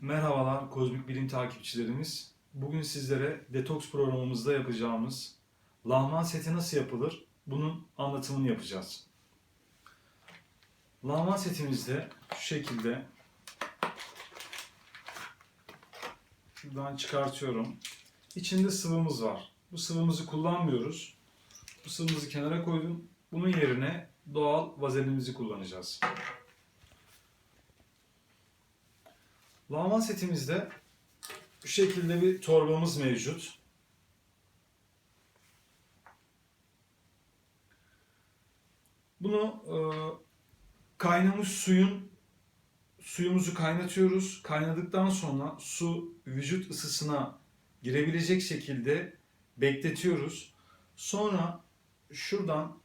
Merhabalar kozmik bilim takipçilerimiz. Bugün sizlere detoks programımızda yapacağımız lahman seti nasıl yapılır bunun anlatımını yapacağız. Lahman setimizde şu şekilde şuradan çıkartıyorum. İçinde sıvımız var. Bu sıvımızı kullanmıyoruz. Bu sıvımızı kenara koydum. Bunun yerine doğal vazelinimizi kullanacağız. Lahman setimizde bu şekilde bir torbamız mevcut. Bunu e, kaynamış suyun suyumuzu kaynatıyoruz. Kaynadıktan sonra su vücut ısısına girebilecek şekilde bekletiyoruz. Sonra şuradan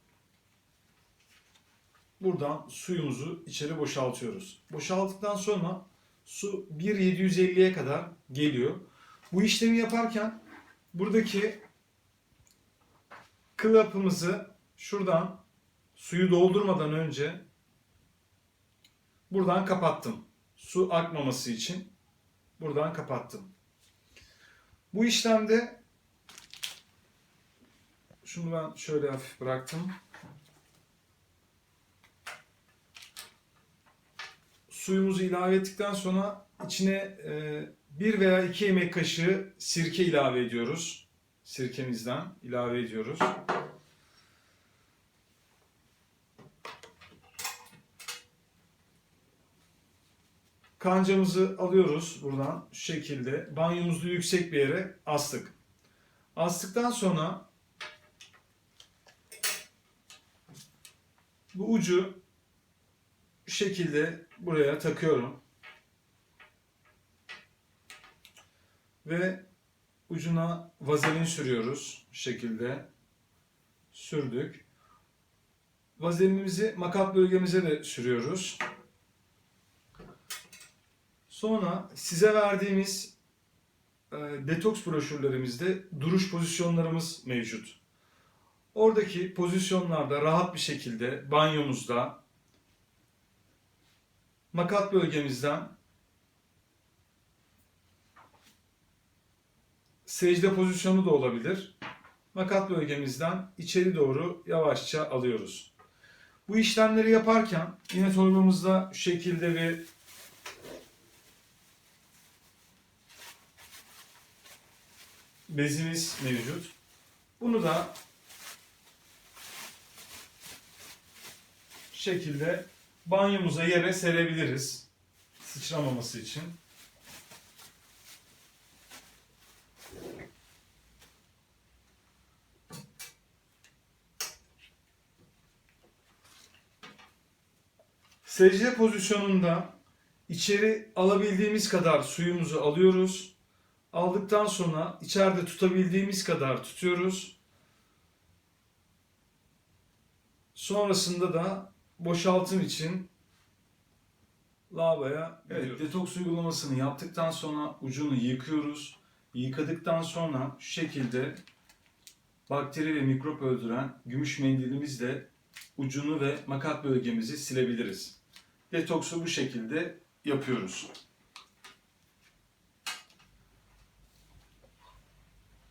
buradan suyumuzu içeri boşaltıyoruz. Boşalttıktan sonra su 1.750'ye kadar geliyor. Bu işlemi yaparken buradaki klapımızı şuradan suyu doldurmadan önce buradan kapattım. Su akmaması için buradan kapattım. Bu işlemde şunu ben şöyle hafif bıraktım. suyumuzu ilave ettikten sonra içine e, bir veya iki yemek kaşığı sirke ilave ediyoruz. Sirkemizden ilave ediyoruz. Kancamızı alıyoruz buradan şu şekilde. Banyomuzu yüksek bir yere astık. Astıktan sonra bu ucu şu şekilde buraya takıyorum. Ve ucuna vazelin sürüyoruz. Şu şekilde sürdük. Vazelinimizi makat bölgemize de sürüyoruz. Sonra size verdiğimiz e, detoks broşürlerimizde duruş pozisyonlarımız mevcut. Oradaki pozisyonlarda rahat bir şekilde banyomuzda makat bölgemizden secde pozisyonu da olabilir. Makat bölgemizden içeri doğru yavaşça alıyoruz. Bu işlemleri yaparken yine torbamızda şu şekilde bir bezimiz mevcut. Bunu da şekilde banyomuza yere serebiliriz. Sıçramaması için. Secde pozisyonunda içeri alabildiğimiz kadar suyumuzu alıyoruz. Aldıktan sonra içeride tutabildiğimiz kadar tutuyoruz. Sonrasında da boşaltım için lavaboya evet, detoks uygulamasını yaptıktan sonra ucunu yıkıyoruz. Yıkadıktan sonra şu şekilde bakteri ve mikrop öldüren gümüş mendilimizle ucunu ve makat bölgemizi silebiliriz. Detoksu bu şekilde yapıyoruz.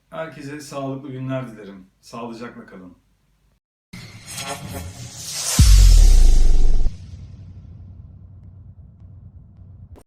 Herkese sağlıklı günler dilerim. Sağlıcakla kalın.